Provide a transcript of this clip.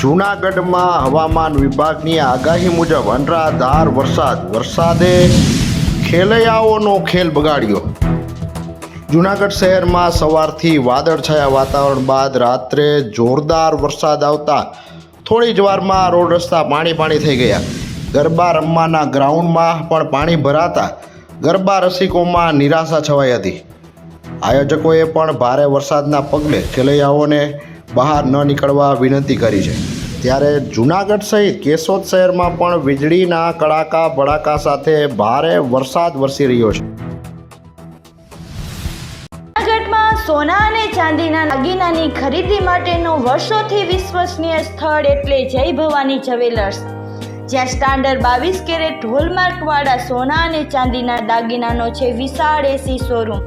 જૂનાગઢમાં હવામાન વિભાગની આગાહી મુજબ અનરાધાર વરસાદ. વરસાદે ખેલૈયાઓનો ખેલ બગાડ્યો. જૂનાગઢ શહેરમાં સવારથી વાદળછાયા વાતાવરણ બાદ રાત્રે જોરદાર વરસાદ આવતા થોડી જ વારમાં રોડ રસ્તા પાણી પાણી થઈ ગયા. ગરબા રમવાના ગ્રાઉન્ડમાં પણ પાણી ભરાતા ગરબા રસિકોમાં નિરાશા છવાઈ હતી. આયોજકોએ પણ ભારે વરસાદના પગલે ખેલૈયાઓને બહાર ન નીકળવા વિનંતી કરી છે. ત્યારે જૂનાગઢ સહિત કેશોદ શહેરમાં પણ વીજળીના કડાકા ભડાકા સાથે ભારે વરસાદ વરસી રહ્યો છે. સોના અને ચાંદીના દાગીનાની ખરીદી માટેનું વર્ષોથી વિશ્વસનીય સ્થળ એટલે જય ભવાની જ્વેલર્સ. જ્યાં સ્ટાન્ડર્ડ બાવીસ કેરેટ હોલમાર્કવાળા સોના અને ચાંદીના દાગીનાનો છે વિશાળ એસી શોરૂમ.